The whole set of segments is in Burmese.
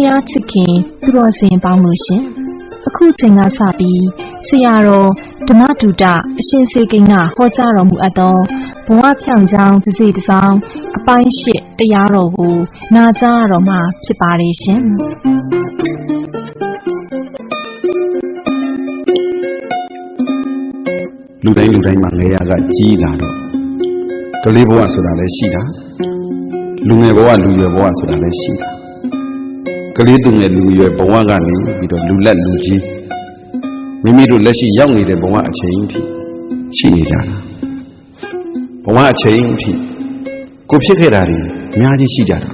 တရားချစ်ခင်သူတော်စင်ပေါင်းလို့ရှင်အခုချိန်ကစပြီးဆရာတော်ဓမ္မဒုဒအရှင်စေကိန်းကဟောကြားတော်မူအပ်သောဘဝဖြောင်ချောင်းတစ်စီတစ်စောင်းအပိုင်းရှစ်တရားတော်ကိုနာကြားရတော်မှာဖြစ်ပါတယ်ရှင်လူတိုင်းလူတိုင်းမှာငယ်ရကကြီးလာတော့ကလေးဘဝဆိုတာလည်းရှိတာလူငယ်ဘဝလူရွယ်ဘဝဆိုတာလည်းရှိတာ ကလေးသူငယ်လူရွယ်ဘဝကနေပြီးတော့လူလက်လူကြီးမိမိတို့လက်ရှိရောက်နေတဲ့ဘဝအချိန်အထိရှိနေကြတာဘဝအချိန်အထိကိုဖြစ်ခဲ့တာတွေအများကြီးရှိကြတာ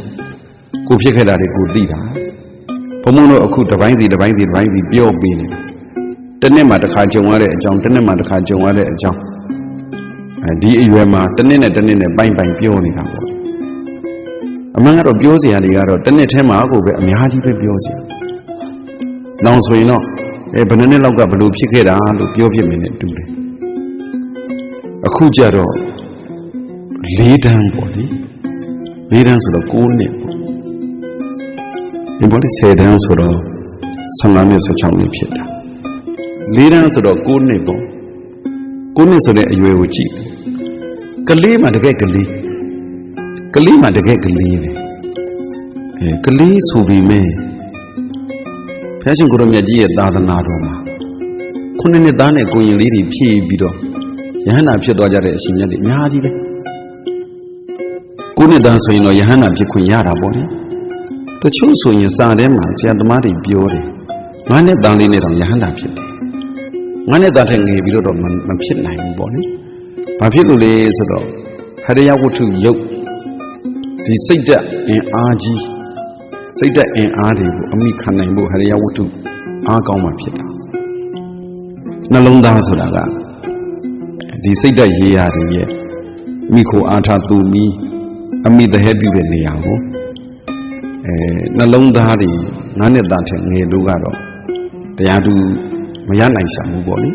ကိုဖြစ်ခဲ့တာတွေကိုသိတာဘုံဘုံတို့အခုတစ်ပိုင်းစီတစ်ပိုင်းစီတစ်ပိုင်းစီပြောပေးနေတယ်တစ်နှစ်မှာတစ်ခါကြုံရတဲ့အကြောင်းတစ်နှစ်မှာတစ်ခါကြုံရတဲ့အကြောင်းအဲဒီအရွယ်မှာတစ်နှစ်နဲ့တစ်နှစ်နဲ့ပိုင်းပိုင်းပြောနေတာပေါ့ အမှန်ကတော့ပြောစရာတွေကတော့တစ်နှစ်ထဲမှာကိုပဲအများကြီးပဲပြောစရာ။နောင်ဆိုရင်တော့အဲဘယ်နှစ်နှစ်လောက်ကဘလို့ဖြစ်ခဲ့တာလို့ပြောပြမယ်နဲ့တူတယ်။အခုကြတော့၄တန်းပေါ့လေ။၄တန်းဆိုတော့9နှစ်ပေါ့။ဒီပေါ်လေ10တန်းဆိုတော့15နှစ်16နှစ်ဖြစ်တာ။လေးတန်းဆိုတော့9နှစ်ပေါ့9နှစ်ဆိုတဲ့အရွယ်ကိုကြည့်ကလေးမှတကယ်ကလေး ကလေးမှတကယ်ကလေးပဲအဲကလေးဆိုပြီးမဲ့ဖျားရှင်ကိုရမြတ်ကြီးရဲ့သာသနာတော်မှာခုနှစ်နှစ်သားနဲ့ကိုရင်လေးတွေဖြည့်ပြီးတော့ယဟန္တာဖြစ်သွားကြတဲ့အရှင်မြတ်တွေအများကြီးပဲကိုနှစ်သားဆိုရင်တော့ယဟန္တာဖြစ်ခွင့်ရတာပေါ့လေတချို့ဆိုရင်စာထဲမှာဆရာသမားတွေပြောတယ်ငါနဲ့တန်လေးနဲ့တော့ယဟန္တာဖြစ်တယ်ငါနဲ့တာထက်ငယ်ပြီးတော့မမဖြစ်နိုင်ဘူးပေါ့လေ။ဘာဖြစ်လို့လဲဆိုတော့ဟရိယဝတ္ထုယုတ် ဒီစိတ်ဓာတ်အင်အားကြီးစိတ်ဓာတ်အင်အားတွေကိုအမိခံနိုင်ဖို့ဟရိယဝတ္ထုအားကောင်းမှဖြစ်တာ။နှလုံးသားဆိုတာကဒီစိတ်ဓာတ်ရေးရတွေရဲ့မိခိုအားထားသူမီအမိတဟဲပြုတဲ့နေရာကိုအဲနှလုံးသားတွေငါနဲ့တာထက်ငယ်လို့ကတော့တရားသူမရနိုင်ရှာဘူးပေါ့လေ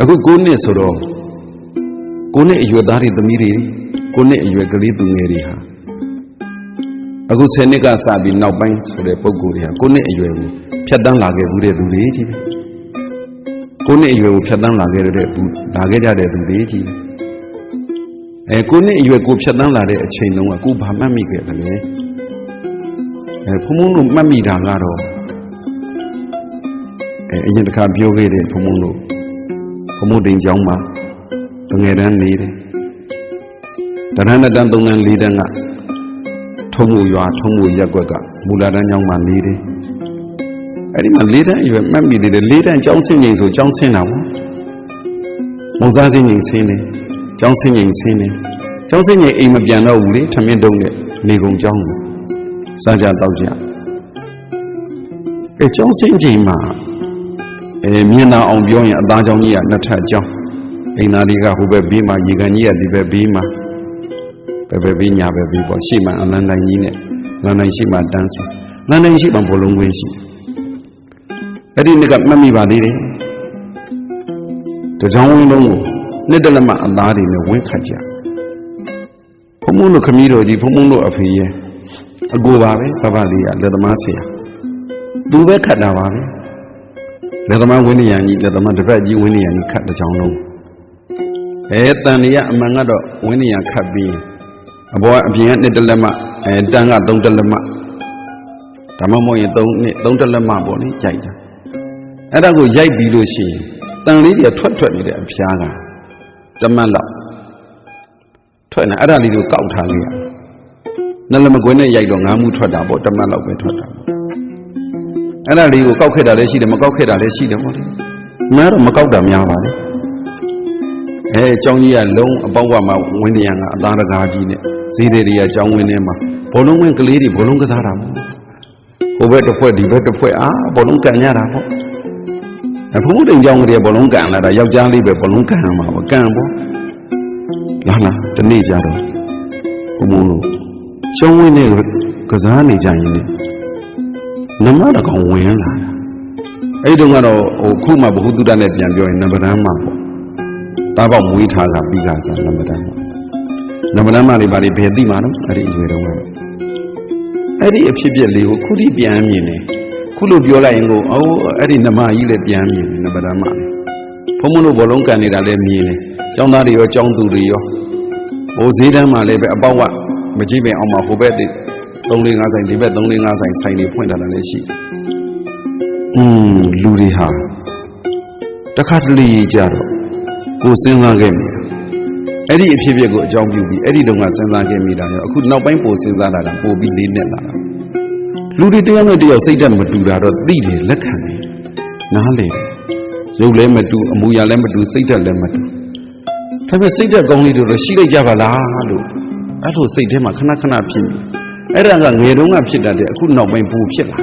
အခု9နှစ်ဆိုတော့9နှစ်အရွယ်သားတွေသမီးတွေ9နှစ်အရွယ်ကလေးသူငယ်တွေဟာ အခု10နှစ်ကစပြီးနောက်ပိုင်းဆိုတဲ့ပုံကိုယ်တွေဟာ9နှစ်အရွယ်ကိုဖြတ်တန်းလာခဲ့ဘူးတဲ့သူတွေကြီးပဲ9နှစ်အရွယ်ကိုဖြတ်တန်းလာခဲ့တဲ့ဘူးလာခဲ့ကြတဲ့သူတွေကြီးပဲအဲ9နှစ်အရွယ်ကိုဖြတ်တန်းလာတဲ့အချိန်တုန်းကကိုဘာမှတ်မိခဲ့တယ်လဲအဲဖုံဖုံတို့မှတ်မိတာကတော့အဲအရင်တစ်ခါပြောခဲ့တဲ့ဘုံဘုံတို့ဘုံဘုံတင်ကျောင်းမှာတငယ်တန်းနေတယ်တရဏတန်းသုံးတန်းလေးတန်းက ထုံးမှုရွာထုံးမှုရက်ကွက်ကမူလာတန်းကျောင်းမှာနေတယ်အဲ့ဒီမှာလေးတန်းအရွယ်မှတ်မိသေးတယ်လေးတန်းကျောင်းဆင်းချိန်ဆိုကျောင်းဆင်းတာပေါ့မုံစားဆင်းချိန်ဆင်းတယ်ကျောင်းဆင်းချိန်ဆင်းတယ်ကျောင်းဆင်းချိန်အိမ်မပြန်တော့ဘူးလေထမင်းတုံးနဲ့နေကုန်ကျောင်းကိုစားကြတောက်ကြအဲကျောင်းဆင်းချိန်မှာအဲမြင်နာအောင်ပြောရင်အသားကြောင့်ကြီးကနှစ်ထပ်ကြောင်းအိမ်သားတွေကဟိုဘက်ဘေးမှာရေကန်ကြီးကဒီဘက်ဘေးမှာ ဘယ်ဘက်ဘေးညာဘက်ဘေးပေါ့ရှေ့မှာအလန်တိုင်းကြီးနဲ့လန်တိုင်းရှိမှတန်းစီလန်တိုင်းရှိမှဘလုံးခွင်းရှိအဲ့ဒီနေ့ကမှတ်မိပါသေးတယ်တကြောင်ဝင်းလုံးကိုနှစ်တလက်မအသားတွေနဲ့ဝင်းခတ်ကြဖုံဖုံတို့ခမီးတော်ကြီးဖုံဖုံတို့အဖေရဲ့အကိုပါပဲဘဘလေးကလက်သမားဆရာသူပဲခတ်တာပါပဲလက်သမားဝင်းနေရကြီးလက်သမားတစ်ဖက်ကြီးဝင်းနေရကြီးခတ်တစ်ချောင်းလုံးအဲတန်နေရအမှန်ကတော့ဝင်းနေရခတ်ပြီး အပေါ်ကအပြင်ကနှစ်တလက်မအဲတန်ကသုံးတလက်မဒါမှမဟုတ်ရင်သုံးနှစ်သုံးတလက်မပေါ့လေကြိုက်တာအဲ့ဒါကိုရိုက်ပြီးလို့ရှိရင်တန်လေးတွေထွက်ထွက်နေတဲ့အဖျားကတမတ်လောက်ထွက်နေအဲ့ဒါလေးကိုကောက်ထားလိုက်ရနှလုံးမကွင်းနဲ့ရိုက်တော့ငါးမှုထွက်တာပေါ့တမတ်လောက်ပဲထွက်တာပေါ့အဲ့ဒါလေးကိုကောက်ခဲ့တာလည်းရှိတယ်မကောက်ခဲ့တာလည်းရှိတယ်ပေါ့လေ။မှန်တော့မကောက်တာများပါလေ။အဲအကြောင်းကြီးကလုံးအပေါက်ကမှဝင်းနေရကအသားတကားကြီးနဲ့ ဈေးတွေတွေကအကြောင်းဝင်းထဲမှာဘောလုံးဝင်းကလေးတွေဘောလုံးကစားတာပေါ့။ဟိုဘက်တစ်ဖွဲ့ဒီဘက်တစ်ဖွဲ့အာဘောလုံးကန်ရတာပေါ့။အဖုံးတိမ်ကြောင်းကလေးကဘောလုံးကန်လာတာယောက်ျားလေးပဲဘောလုံးကန်မှာပေါ့ကန်ပေါ့။လာလာဒီနေ့ကြတော့ဘုံဘုံလို့ကျုံးဝင်းနဲ့ကစားနေကြရင်လေနမတကောင်ဝင်လာတာအဲ့ဒီတုန်းကတော့ဟိုခုမှဘ ഹു တုဒနဲ့ပြန်ပြောရင်နဗဒမ်းမှာပေါ့တားပေါက်မွေးထားတာပြီးကစားနဗဒမ်းမှာ နဗဒမ်းမှာတွေဘာတွေဘယ်သိမှာတော့အဲ့ဒီအရွယ်တုန်းက အဲ့ဒီအဖြစ်ပြက်လေးကိုခုထိပြန်မြင်တယ်ခုလိုပြောလိုက်ရင်ကိုအော်အဲ့ဒီနမကြီးလည်းပြန်မြင်တယ်နဗဒမလည်းဘုံမလို့ဘောလုံးကန်နေတာလည်းမြင်တယ်ចောင်းသားတွေရောចောင်းသူတွေရောဟိုဈေးတန်းမှာလည်းပဲအပေါက်ဝမကြည့်ပင်အောင်မှာဟိုဘက်3 4 5ဆိုင်ဒီဘက်3 4 5ဆိုင်ဆိုင်တွေဖွင့်ထားတာလည်းရှိတယ်อืมလူတွေဟာတခါတလေကြတော့ကိုစဉ်းစားခဲ့မိတယ် အဲ့ဒီအဖြစ်အပျက်ကိုအကြောင်းပြုပြီးအဲ့ဒီတုန်းကစဉ်းစားခဲ့မိတာရောအခုနောက်ပိုင်းပိုစဉ်းစားလာတာပိုပြီးလေးနက်လာတာလူတွေတယောက်နဲ့တယောက်စိတ်ဓာတ်မတူတာတော့သိတယ်လက်ခံတယ်နားလေတယ်ရုပ်လည်းမတူအမူအရာလည်းမတူစိတ်ဓာတ်လည်းမတူဒါပေမဲ့စိတ်ဓာတ်ကောင်းလေးတွေတော့ရှိလိုက်ကြပါလားလို့အဲ့လိုစိတ်ထဲမှာခဏခဏဖြစ်နေအဲ့ဒါကငယ်တုန်းကဖြစ်တတ်တယ်အခုနောက်ပိုင်းပိုဖြစ်လာ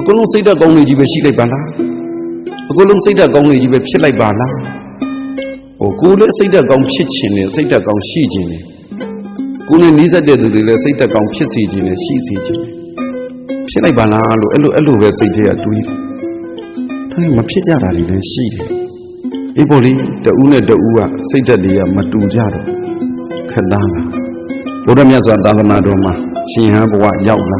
အကုန်လုံးစိတ်ဓာတ်ကောင်းလေးကြီးပဲရှိလိုက်ပါလားအကုန်လုံးစိတ်ဓာတ်ကောင်းလေးကြီးပဲဖြစ်လိုက်ပါလား ဟိုကိုယ်လည်းစိတ်ဓာတ်ကောင်းဖြစ်ခြင်းနဲ့စိတ်ဓာတ်ကောင်းရှိခြင်းနဲ့ကိုယ်နဲ့နှီးစပ်တဲ့သူတွေလည်းစိတ်ဓာတ်ကောင်းဖြစ်စေခြင်းနဲ့ရှိစေခြင်းနဲ့ဖြစ်လိုက်ပါလားလို့အဲ့လိုအဲ့လိုပဲစိတ်ထဲကတွေးတယ်ဒါနဲ့မဖြစ်ကြတာတွေလည်းရှိတယ်အေးပေါ်လေးတဦးနဲ့တဦးကစိတ်ဓာတ်တွေကမတူကြတော့ခက်သားလားဘုရားမြတ်စွာသာသနာတော်မှာရှင်ဟန်ဘဝရောက်လာ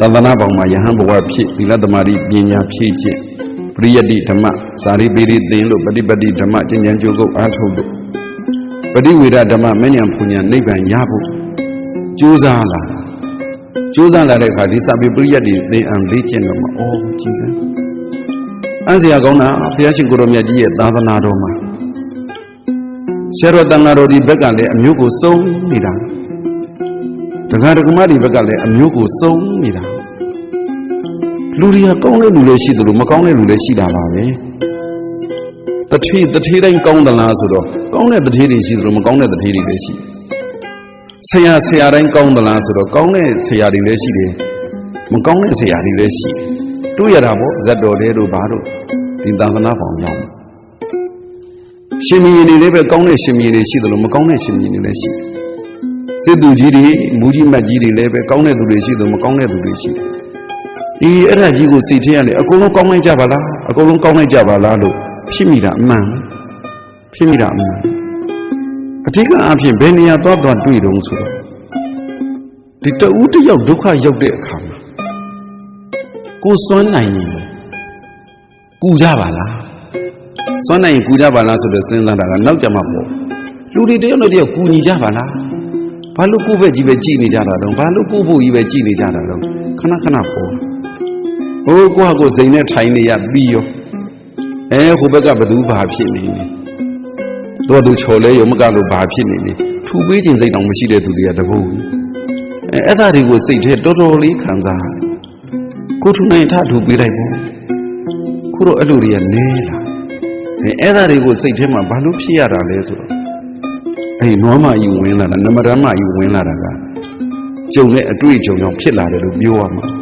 သာသနာပေါင်းမှာယဟန်ဘဝဖြစ်သီလသမารိပညာဖြည့်ခြင်း ပရိယတ္တိဓမ္မစာရိပေရိသင်လို့ပฏิပတ္တိဓမ္မကျင့်ကြံကြိုးကုပ်အားထုတ်လို့ပฏิဝေဒဓမ္မမဉ္ဇဉ်ပူညာနိဗ္ဗာန်ရဖို့ကြိုးစားလာကြိုးစားလာတဲ့အခါဒီစာပေပရိယတ္တိသင်အောင်လေ့ကျင့်တော့မှာအော်ကြည်စမ်းအန်းစရာကောင်းတာဘုရားရှင်ကိုရောမြတ်ကြီးရဲ့သာသနာတော်မှာဆရာတော်တန်ဃာတော်ဒီဘက်ကလည်းအမျိုးကိုစုံနေတာဒကာဒကမဒီဘက်ကလည်းအမျိုးကိုစုံနေတာ လူတွေကကောင်းတဲ့လူလည်းရှိသလိုမကောင်းတဲ့လူလည်းရှိတာပါပဲတထေးတထေးတိုင်းကောင်းသလားဆိုတော့ကောင်းတဲ့တထေးတွေရှိသလိုမကောင်းတဲ့တထေးတွေလည်းရှိဆရာဆရာတိုင်းကောင်းသလားဆိုတော့ကောင်းတဲ့ဆရာတွေလည်းရှိတယ်မကောင်းတဲ့ဆရာတွေလည်းရှိတယ်တွေ့ရတာပေါ့ဇတ်တော်တွေတို့ဘာတို့ဒီသာသနာပေါင်းရောက်ရှင်မင်းတွေလည်းပဲကောင်းတဲ့ရှင်မင်းတွေရှိသလိုမကောင်းတဲ့ရှင်မင်းတွေလည်းရှိတယ်စစ်သူကြီးတွေမူကြီးမတ်ကြီးတွေလည်းပဲကောင်းတဲ့သူတွေရှိသလိုမကောင်းတဲ့သူတွေရှိတယ် ဒီအဲ့ဒါကြီးကိုစိတ်ထဲကနေအကုန်လုံးကောင်းလိုက်ကြပါလားအကုန်လုံးကောင်းလိုက်ကြပါလားလို့ဖြစ်မိတာအမှန်ဖြစ်မိတာအမှန်အဓိကအဖြစ်ဘယ်နေရာသွားသွားတွေ့တုံးဆိုတော့ဒီတဦးတစ်ယောက်ဒုက္ခရောက်တဲ့အခါမှာကိုစွမ်းနိုင်ရင်ကူကြပါလားစွမ်းနိုင်ရင်ကူကြပါလားဆိုတော့စဉ်းစားတာကနောက်ကြမှာပေါ့လူတွေတယောက်နဲ့တယောက်ကူညီကြပါလားဘာလို့ကိုယ့်ဘက်ကြီးပဲကြည်နေကြတာတော့ဘာလို့ကိုယ့်ဘုတ်ကြီးပဲကြည်နေကြတာတော့ခဏခဏပေါ် ဟိုကိုယ့်ဟာကိုယ်စိန်နဲ့ထိုင်နေရပြီးရောအဲဟိုဘက်ကဘသူဘာဖြစ်နေလဲတော့သူချော်လဲရုံမကလို့ဘာဖြစ်နေလဲထူပေးခြင်းစိတ်တောင်မရှိတဲ့သူတွေကတကူအဲအဲ့ဒါတွေကိုစိတ်ထဲတော်တော်လေးခံစားရတယ်ကိုထုနိုင်ထထူပေးလိုက်ပေါ့ခုတော့အဲ့လိုတွေကနဲလာအဲအဲ့ဒါတွေကိုစိတ်ထဲမှာဘာလို့ဖြစ်ရတာလဲဆိုတော့အဲ့နွားမကြီးဝင်လာတာနမရမကြီးဝင်လာတာကကျုံတဲ့အတွေ့အကြုံကြောင့်ဖြစ်လာတယ်လို့ပြောရမှာ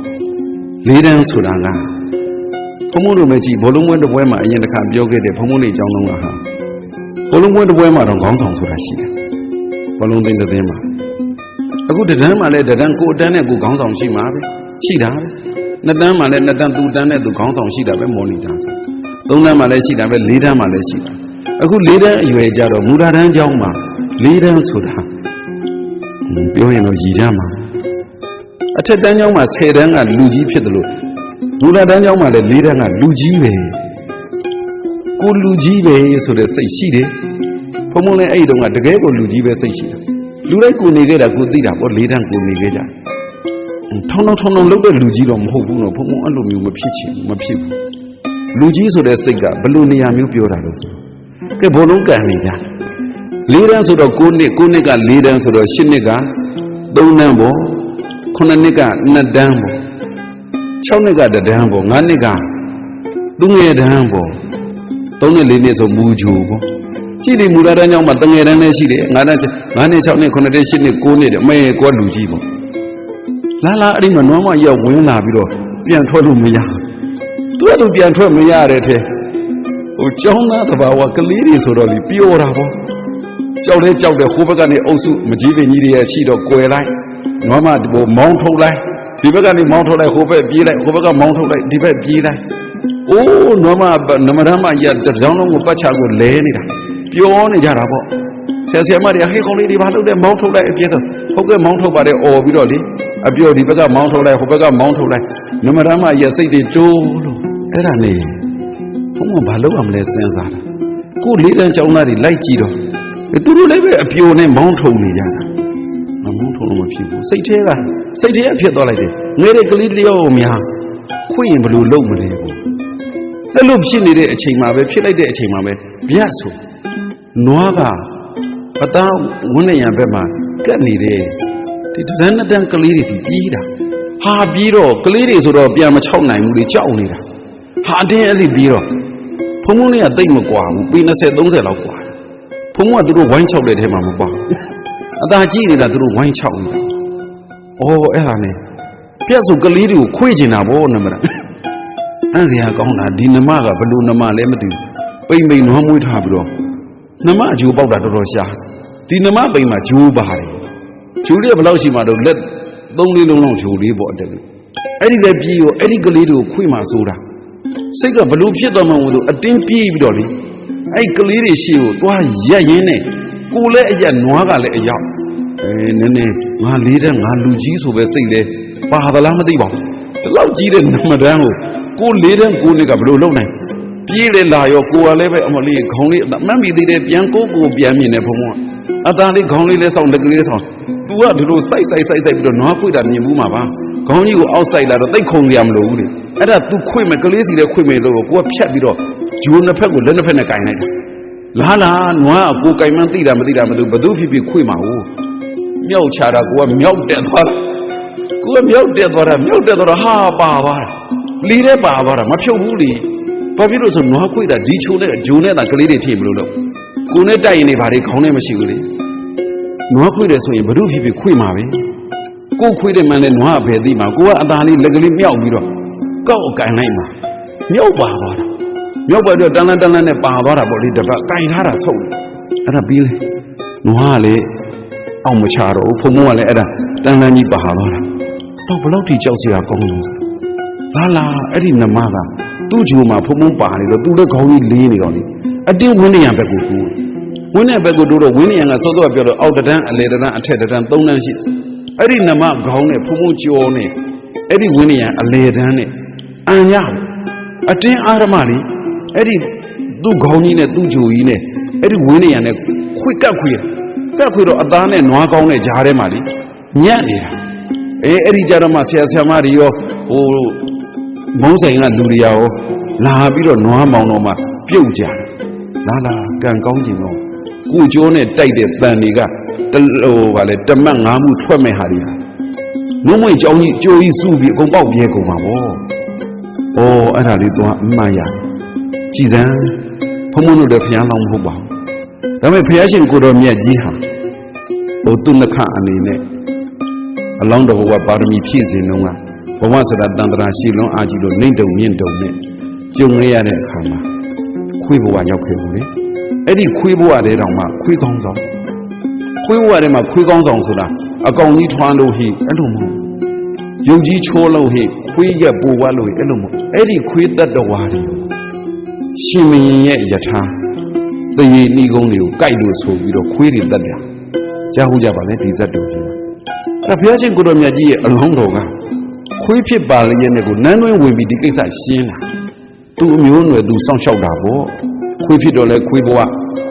လေးတန်းဆိုတာကဘုံမတို့မကြီးဘောလုံးပွဲတစ်ပွဲမှာအရင်တစ်ခါပြောခဲ့တဲ့ဘုံမလေးအကြောင်းလုံးကဟာဘောလုံးပွဲတစ်ပွဲမှာတော့ခေါင်းဆောင်ဆိုတာရှိတယ်ဘောလုံးသင်းတစ်သင်းမှာအခုတဒန်းမှာလည်းတဒန်းကိုအတန်းနဲ့ကိုခေါင်းဆောင်ရှိမှာပဲရှိတာပဲနှစ်တန်းမှာလည်းနှစ်တန်းသူတန်းနဲ့သူခေါင်းဆောင်ရှိတာပဲမော်နီတာဆိုသုံးတန်းမှာလည်းရှိတာပဲလေးတန်းမှာလည်းရှိတာအခုလေးတန်းအရွယ်ကြတော့မူလာတန်းကျောင်းမှာလေးတန်းဆိုတာပြောရင်တော့ရည်ရမှာ အထက်တန်းကျောင်းမှာ10တန်းကလူကြီးဖြစ်တယ်လို့မူလာတန်းကျောင်းမှာလည်း၄တန်းကလူကြီးပဲကိုလူကြီးပဲဆိုတဲ့စိတ်ရှိတယ်ဘုံမလည်းအဲ့ဒီတုန်းကတကယ်ကိုလူကြီးပဲစိတ်ရှိတယ်လူလိုက်ကိုနေခဲ့တာကိုသိတာပေါ့၄တန်းကိုနေခဲ့ကြထောင်းထောင်းထောင်းထောင်းလုပ်တဲ့လူကြီးတော့မဟုတ်ဘူးနော်ဘုံမအဲ့လိုမျိုးမဖြစ်ချင်မဖြစ်ဘူးလူကြီးဆိုတဲ့စိတ်ကဘယ်လိုနေရာမျိုးပြောတာလို့ဆိုကဲဘုံလုံးကန်နေကြ၄တန်းဆိုတော့9နှစ်9နှစ်က၄တန်းဆိုတော့10နှစ်က3တန်းပေါ့ 9နှစ်က2တန်းပေါ့6နှစ်ကတဒန်းပေါ့9နှစ်ကသူငယ်တန်းပေါ့3နှစ်4နှစ်ဆိုမူဂျူပေါ့ကြည့်ဒီမူရတန်းကြောင့်မှတငယ်တန်းလည်းရှိတယ်9တန်း9နှစ်6နှစ်9နှစ်10နှစ်9နှစ်အမေကွာလူကြီးပေါ့လာလာအဲ့ဒီမှာနွားမရောက်ဝင်လာပြီးတော့ပြန်ထွက်လို့မရသူကသူပြန်ထွက်မရတဲ့ထဲဟိုကျောင်းသားတဘာဝကလေးတွေဆိုတော့လေပျော်တာပေါ့ကြောက်လဲကြောက်တယ်ဟိုဘက်ကနေအုပ်စုမကြီးပင်ကြီးတွေရဲ့ရှိတော့ကွယ်လိုက် နွားမဒီဘောမောင်းထုတ်လိုက်ဒီဘက်ကနေမောင်းထုတ်လိုက်ဟိုဘက်ပြေးလိုက်ဟိုဘက်ကမောင်းထုတ်လိုက်ဒီဘက်ပြေးလိုက်အိုးနွားမနမရမရတကြောင်းလုံးကိုပတ်ချကိုလဲနေတာပြောနေကြတာပေါ့ဆရာဆရာမတွေဟေးကောင်လေးတွေဘာလုပ်လဲမောင်းထုတ်လိုက်အပြေးတော့ဟုတ်ကဲ့မောင်းထုတ်ပါတယ်អော်ပြီးတော့လေအပျော်ဒီဘက်ကမောင်းထုတ်လိုက်ဟိုဘက်ကမောင်းထုတ်လိုက်နမရမရဲ့စိတ်တွေတိုးလို့အဲ့ဒါနေဘုံကဘာလုပ်ရမလဲစဉ်းစားတာကိုယ်လေးတန်းចောင်းသားတွေလိုက်ကြည့်တော့သူတို့လည်းပဲအပျော်နဲ့မောင်းထုတ်နေကြတာ မမောင်းထုတ်လို့မဖြစ်ဘူးစိတ်ထဲကစိတ်ထဲကဖြစ်သွားလိုက်တယ်ငယ်တဲ့ကလေးတစ်ယောက်ကိုများခွင့်ရင်ဘယ်လိုလုပ်မလဲကိုအဲ့လိုဖြစ်နေတဲ့အချိန်မှာပဲဖြစ်လိုက်တဲ့အချိန်မှာပဲဗျတ်ဆိုနွားကအသားဝန်းနေရံဘက်မှာကက်နေတဲ့ဒီတန်းတန်းကလေးတွေစီပြေးတာဟာပြေးတော့ကလေးတွေဆိုတော့ပြန်မချောက်နိုင်ဘူးလေကြောက်နေတာဟာတင်းအဲ့ဒီပြေးတော့ဖုံဖုံလေးကတိတ်မကွာဘူးပေ20 30လောက်ကွာဖုံဖုံကသူတို့ဝိုင်းချောက်တဲ့ထဲမှာမပေါ့ အသာကြည့်နေတာသူတို့ဝိုင်းချောက်နေတာအော်အဲ့ဒါနဲ့ပြက်ဆိုကလေးတွေကိုခွေးကျင်တာဗောနမရအဲ့ဒီဟာကောင်းတာဒီနမကဘလို့နမလဲမသိဘူးပိမ့်ပိမ့်နွားမွေးထားပြီးတော့နမအကျိုးပေါက်တာတော်တော်ရှားဒီနမပိမ့်မှာဂျိုးပါတယ်ဂျိုးလေးကဘယ်လောက်ရှိမှတော့လက်သုံးလေးလုံးလောက်ဂျိုးလေးပေါ့တဲ့အဲ့ဒီလည်းပြီးရောအဲ့ဒီကလေးတွေကိုခွေးမှဆိုတာစိတ်ကဘလို့ဖြစ်တော့မှမလို့အတင်းပြေးပြီးတော့လေအဲ့ကလေးတွေရှေ့ကိုသွားရက်ရင်းနဲ့ ကိုလည်းအရက်နွားကလည်းအရောက်အဲနည်းနည်းငါလေးတဲ့ငါလူကြီးဆိုပဲစိတ်လဲပါသလားမသိပါဘူးဒီလောက်ကြီးတဲ့နမဒန်းကိုကိုလေးတဲ့ကိုနှစ်ကဘလို့လုံနိုင်ပြေးလေလာရောကိုကလည်းပဲအမလေးခေါင်းလေးအမှန်ပြီးသေးတယ်ပြန်ကိုကိုပြန်မြင်နေဘုံဘုံအသားလေးခေါင်းလေးလဲဆောင်လက်ကလေးဆောင် तू ကဒီလိုစိုက်စိုက်စိုက်စိုက်ပြီးတော့နွားခွေတာမြင်ဘူးမှာပါခေါင်းကြီးကိုအောက်ဆိုင်လာတော့တိတ်ခုံကြမလို့ဘူးလေအဲ့ဒါ तू ခွေမယ်ကလေးစီလည်းခွေမယ်လို့ကိုကဖြတ်ပြီးတော့ဂျိုးနှစ်ဖက်ကိုလက်နှစ်ဖက်နဲ့ကင်လိုက်တာ လာလာနွားကကိုကင်မှန်းသိတာမသိတာမသိဘူးဘသူဖြစ်ဖြစ်ခွေမှာဟုတ်မြောက်ချတာကိုကမြောက်တက်သွားတာကိုကမြောက်တက်သွားတာမြောက်တက်သွားတာဟာပါသွားတာလီတဲ့ပါသွားတာမဖြုတ်ဘူးလေဘာဖြစ်လို့ဆိုနွားခွေတာဒီချိုးနဲ့ဂျိုးနဲ့တာကလေးတွေထိမလို့လို့ကိုနဲ့တိုက်ရင်နေဘာတွေခေါင်းနဲ့မရှိဘူးလေနွားခွေတယ်ဆိုရင်ဘ ᱹ ဖြစ်ဖြစ်ခွေမှာပဲကိုခွေတယ်မှန်လဲနွားကဘယ်သိမှာကိုကအသားလေးလက်ကလေးမြောက်ပြီးတော့ကောက်အကန်လိုက်မှာမြောက်ပါသွားတာ မြောက်ပါတော့တန်းလန်းတန်းလန်းနဲ့ပါသွားတာပေါ့လေတပတ်ကင်ထားတာဆုပ်တယ်အဲ့ဒါပြီးလေနွားကလေအောင်မချတော့ဘူးဖုံဖုံကလည်းအဲ့ဒါတန်းလန်းကြီးပါသွားတာတော့ဘယ်လောက်ထိကြောက်စရာကောင်းလို့လာလာအဲ့ဒီနမကသူ့ဂျိုမှာဖုံဖုံပါနေတော့သူ့လည်းခေါင်းကြီးလေးနေတော့လေအတင်းဝင်းနေရဘက်ကိုကူဝင်းတဲ့ဘက်ကိုတိုးတော့ဝင်းနေရကစောစောကပြောတော့အောက်တန်းအလေတန်းအထက်တန်းသုံးတန်းရှိအဲ့ဒီနမခေါင်းနဲ့ဖုံဖုံကြောနဲ့အဲ့ဒီဝင်းနေရအလေတန်းနဲ့အန်ရအတင်းအာရမလေး အဲ့ဒီသူ့ခေါင်းကြီးနဲ့သူ့ဂျိုကြီးနဲ့အဲ့ဒီဝင်းနေရနဲ့ခွေကပ်ခွေကပ်ခွေတော့အသားနဲ့နွားကောင်းနဲ့ဂျားထဲမှာလေညံ့နေတာအေးအဲ့ဒီကြတော့မှဆရာဆရာမတွေရောဟိုမုံဆိုင်ကလူတွေရောလာပြီးတော့နွားမောင်တော်မှာပြုတ်ကြတယ်လာလာကံကောင်းခြင်းတော့ကိုကျိုးနဲ့တိုက်တဲ့တန်တွေကတဟိုဗာလဲတမတ်ငါးမှုထွက်မဲ့ဟာတွေဟာနုံမွေကြောင်းကြီးကြိုးကြီးစုပြီးအကုန်ပေါက်ပြဲကုန်ပါဗောဩအဲ့ဒါလေးတော့အမှန်ရ ကြည်စမ်းဖုံဖုံတို့လည်းဖျားလောင်းမဟုတ်ပါဘူးဒါပေမဲ့ဖျားရှင်ကိုတော်မြတ်ကြီးဟာဟိုသူနှခအနေနဲ့အလောင်းတော်ဘုရားပါရမီဖြည့်စင်လုံးကဘဝစရာတန်တရာရှိလုံးအားကြီးလို့နှိမ့်တုံမြင့်တုံနဲ့ကြုံရတဲ့အခါမှာခွေးဘဝရောက်ခဲ့ဘူးလေအဲ့ဒီခွေးဘဝတဲ့တောင်မှခွေးကောင်းဆောင်ခွေးဘဝထဲမှာခွေးကောင်းဆောင်ဆိုတာအကောင်ကြီးထွားလို့ဟိအဲ့လိုမဟုတ်ယုံကြီးချိုးလို့ဟိခွေးရက်ပူဝါလို့ဟိအဲ့လိုမဟုတ်အဲ့ဒီခွေးတတ်တော်ဝါတွေ ရှင်မင်းရဲ့ယထာတရေနှီးကုန်းတွေကိုကြိုက်လို့ဆိုပြီးတော့ခွေးတွေတတ်တယ်ကြားဟုတ်ကြပါလေဒီဇတ်တော်ကြီးဒါဘုရားရှင်ကိုတော်မြတ်ကြီးရဲ့အလောင်းတော်ကခွေးဖြစ်ပါလေရဲ့နဲ့ကိုနန်းတွင်းဝင်ပြီးဒီကိစ္စရှင်းတာသူ့အမျိုးအနွယ်သူစောင့်ရှောက်တာပေါ့ခွေးဖြစ်တော့လဲခွေးဘဝ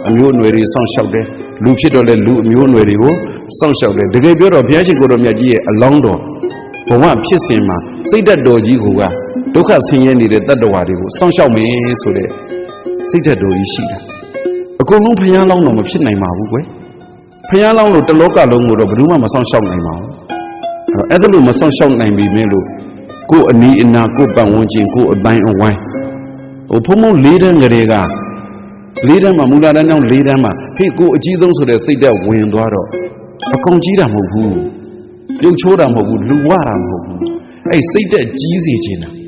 အမျိုးအနွယ်တွေစောင့်ရှောက်တယ်လူဖြစ်တော့လဲလူအမျိုးအနွယ်တွေကိုစောင့်ရှောက်တယ်တကယ်ပြောတော့ဘုရားရှင်ကိုတော်မြတ်ကြီးရဲ့အလောင်းတော်ဘဝဖြစ်စဉ်မှာစိတ်ဓာတ်တော်ကြီးက ဒုက္ခဆင်းရဲနေတဲ့တတ္တဝါတွေကိုစောင့်ရှောက်မယ်ဆိုတဲ့စိတ်ဓာတ်တော်ကြီးရှိတာအကုန်လုံးဘုရားလောင်းတော်မဖြစ်နိုင်ပါဘူးကွယ်ဘုရားလောင်းလို့တလောကလုံးကိုတော့ဘယ်သူမှမဆောင်ရှောက်နိုင်ပါဘူးအဲ့တော့အဲ့ဒါလို့မဆောင်ရှောက်နိုင်ပြီမင်းလို့ကိုယ်အနီးအနာကိုယ်ပတ်ဝန်းကျင်ကိုယ်အတိုင်းအဝိုင်းဟိုဖုံဖုံလေးတန်းကလေးကလေးတန်းမှာမူလာတန်းကြောင့်လေးတန်းမှာဟေ့ကိုယ်အကြီးဆုံးဆိုတဲ့စိတ်သက်ဝင်သွားတော့အကုန်ကြီးတာမဟုတ်ဘူးပြုတ်ချိုးတာမဟုတ်ဘူးလူဝတာမဟုတ်ဘူးအဲ့စိတ်သက်ကြီးစီခြင်းတာ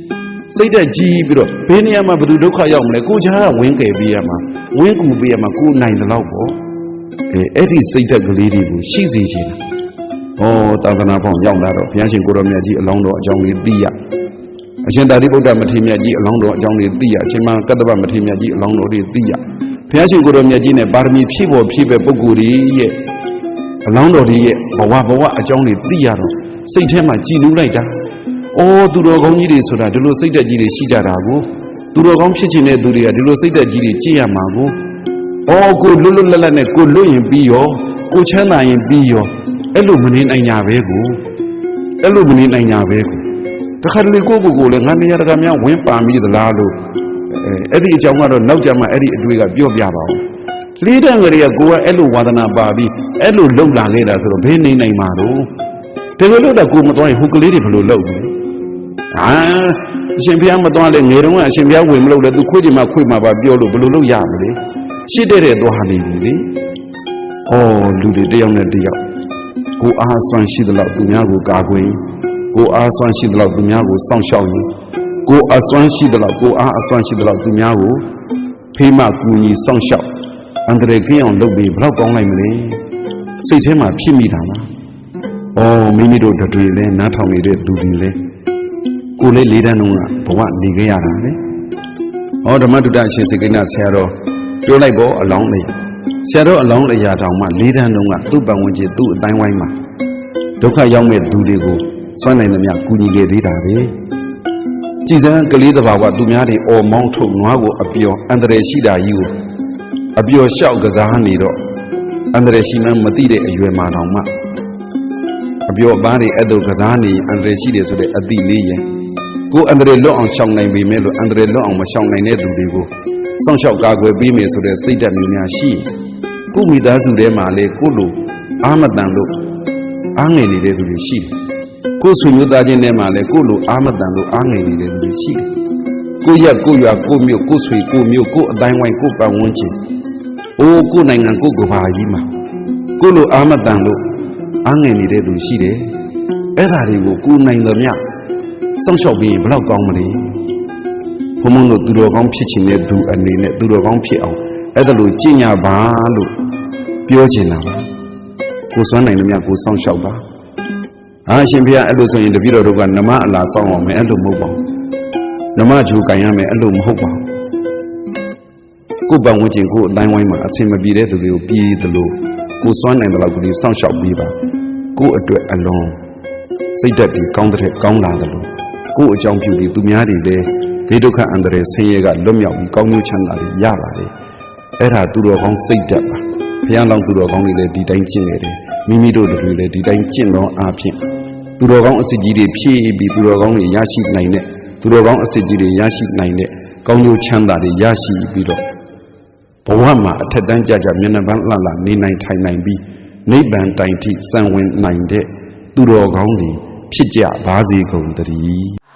စိတ်သက်ကြီးပြီးတော့ဘယ်နေရာမှာဘယ်သူဒုက္ခရောက်မလဲကိုချာကဝင်းကယ်ပေးရမှာဝင်းကူပေးရမှာကိုနိုင်တယ်လို့ပေါ့အဲအဲ့ဒီစိတ်သက်ကလေးတွေကိုရှိစေခြင်းဟောသာသနာ့ဘောင်ရောက်လာတော့ဘုရားရှင်ကိုရောမြတ်ကြီးအလောင်းတော်အကြောင်းလေးသိရအရှင်သာရိပုတ္တမထေရမြတ်ကြီးအလောင်းတော်အကြောင်းလေးသိရအရှင်မကတ္တဗမထေရမြတ်ကြီးအလောင်းတော်တွေသိရဘုရားရှင်ကိုရောမြတ်ကြီးနဲ့ပါရမီဖြည့်ပေါ်ဖြည့်ပဲပုဂ္ဂိုလ်ကြီးရဲ့အလောင်းတော်တွေရဲ့ဘဝဘဝအကြောင်းတွေသိရတော့စိတ်ထဲမှာကြည်လူးလိုက်တာ အော်သူတော်ကောင်းကြီးတွေဆိုတာဒီလိုစိတ်သက်ကြီးတွေရှိကြတာကိုသူတော်ကောင်းဖြစ်ချင်တဲ့သူတွေကဒီလိုစိတ်သက်ကြီးတွေကြည့်ရမှာကိုအော်ကိုလွတ်လွတ်လပ်လပ်နဲ့ကိုလွတ်ရင်ပြီးရောကိုချမ်းသာရင်ပြီးရောအဲ့လိုမနေနိုင်ကြပဲကိုအဲ့လိုမနေနိုင်ကြပဲကိုတခါတလေကိုကိုကိုလည်းငါနေရာတကာများဝင်ပါမိသလားလို့အဲအဲ့ဒီအကြောင်းကတော့နောက်ကြမှာအဲ့ဒီအတွေ့ကပြောပြပါဦးလေးတန်းကလေးကကိုကအဲ့လိုဝါဒနာပါပြီးအဲ့လိုလှုပ်လာခဲ့တာဆိုတော့ဘယ်နေနိုင်မှာတော့တကယ်လို့တော့ကိုမတော်ရင်ဟိုကလေးတွေဘယ်လိုလှုပ်လဲ ဟာအရှင်ဘုရားမတော်လဲငယ်တုန်းကအရှင်ဘုရားဝင်မလို့လဲသူခွေးဒီမှာခွေးမှာပါပြောလို့ဘယ်လိုလုပ်ရမလဲရှိတဲ့တဲ့သွားနေပြီလေဟောလူတွေတယောက်နဲ့တယောက်ကိုအားဆွမ်းရှိသလောက်သူများကိုကာကွယ်ရင်ကိုအားဆွမ်းရှိသလောက်သူများကိုစောင့်ရှောက်ရင်ကိုအဆွမ်းရှိသလောက်ကိုအားအဆွမ်းရှိသလောက်သူများကိုဖေးမကူညီစောင့်ရှောက်အန္တရာယ်ကင်းအောင်လုပ်ပြီးဘယ်တော့ကောင်းလိုက်မလဲစိတ်ထဲမှာဖြစ်မိတာလားဩမိမိတို့တွေလဲနားထောင်နေတဲ့သူတွေလဲ ကိုလေးလေးတန်းလုံးကဘဝနေခဲ့ရတာလေဩဓမ္မတုဒ္ဒအရှင်စေကိဏဆရာတော်ပြောလိုက်ပေါ့အလောင်းလေးဆရာတော်အလောင်းလေးရာတောင်မှလေးတန်းလုံးကသူ့ပတ်ဝန်းကျင်သူ့အတိုင်းဝိုင်းမှာဒုက္ခရောက်မဲ့သူတွေကိုစွမ်းနိုင်သမျှကူညီခဲ့သေးတာပဲကြည်စမ်းကလေးတစ်ပါးကသူများတွေအော်မောင်းထုတ်နွားကိုအပျော်အန္တရာယ်ရှိတာကြီးကိုအပျော်လျှောက်ကစားနေတော့အန္တရာယ်ရှိမှန်းမသိတဲ့အရွယ်မှာတောင်မှအပျော်အပန်းတွေအဲ့လိုကစားနေအန္တရာယ်ရှိတယ်ဆိုတဲ့အသည့်လေးရဲ့ ကိုယ်အန္တရာယ်လွတ်အောင်ရှောင်နိုင်ပေမဲ့လို့အန္တရာယ်လွတ်အောင်မရှောင်နိုင်တဲ့သူတွေကိုစောင့်ရှောက်ကာကွယ်ပေးမယ်ဆိုတဲ့စိတ်ဓာတ်မျိုးများရှိရင်ကိုယ်မိသားစုထဲမှာလေကိုယ်လိုအာမတန်လို့အားငယ်နေတဲ့သူတွေရှိတယ်ကိုယ်ဆွေမျိုးသားချင်းထဲမှာလေကိုယ်လိုအာမတန်လို့အားငယ်နေတဲ့သူတွေရှိတယ်ကိုယ့်ရက်ကိုယ့်ရွာကိုယ့်မြို့ကိုယ့်ဆွေကိုယ့်မြို့ကိုယ့်အတိုင်းဝိုင်းကိုယ့်ပတ်ဝန်းကျင်အိုးကိုယ့်နိုင်ငံကိုယ့်ကဘာကြီးမှာကိုယ့်လိုအာမတန်လို့အားငယ်နေတဲ့သူရှိတယ်အဲ့ဒါတွေကိုကိုယ်နိုင်သမျှ စောင့်ရှောက်ပြီးရင်ဘယ်တော့ကောင်းမလဲဘုံဘုံတို့သူတော်ကောင်းဖြစ်ချင်တဲ့သူအနေနဲ့သူတော်ကောင်းဖြစ်အောင်အဲ့ဒါလိုကြင်ညာပါလို့ပြောချင်တာပါကိုယ်စွမ်းနိုင်သမျှကိုယ်စောင့်ရှောက်ပါအာရှင်ဘုရားအဲ့လိုဆိုရင်တပည့်တော်တို့ကနမအလားစောင့်အောင်မယ်အဲ့လိုမဟုတ်ပါဘူးနမဂျူကန်ရမယ်အဲ့လိုမဟုတ်ပါဘူးကိုယ်ပံဝင်ခြင်းကိုယ်အတိုင်းဝိုင်းမှာအဆင်မပြေတဲ့သူတွေကိုပြေးသလိုကိုယ်စွမ်းနိုင်တဲ့လောက်ကလေးစောင့်ရှောက်ပြီးပါကိုယ်အတွက်အလွန်စိတ်ဓာတ်တွေကောင်းတဲ့ကောင်းလာတယ်လို့ ကိုယ်အကြောင်းပြုပြီးသူများတွေလည်းဒိဒုက္ခအန္တရာယ်ဆင်းရဲကလွတ်မြောက်ပြီးကောင်းကျိုးချမ်းသာတွေရပါတယ်အဲ့ဒါသူတော်ကောင်းစိတ်ဓာတ်ပါဘုရားလောင်းသူတော်ကောင်းတွေလည်းဒီတိုင်းကျင့်နေတယ်မိမိတို့တွေလည်းဒီတိုင်းကျင့်တော့အားဖြင့်သူတော်ကောင်းအစစ်ကြီးတွေဖြည့်ပြီးသူတော်ကောင်းတွေရရှိနိုင်တဲ့သူတော်ကောင်းအစစ်ကြီးတွေရရှိနိုင်တဲ့ကောင်းကျိုးချမ်းသာတွေရရှိပြီးတော့ဘဝမှာအထက်တန်းကြကြမျက်နှာပန်းလှလှနေနိုင်ထိုင်နိုင်ပြီးနိဗ္ဗာန်တိုင်ထိစံဝင်နိုင်တဲ့သူတော်ကောင်းတွေဖြစ်ကြပါစေကုန်တည်း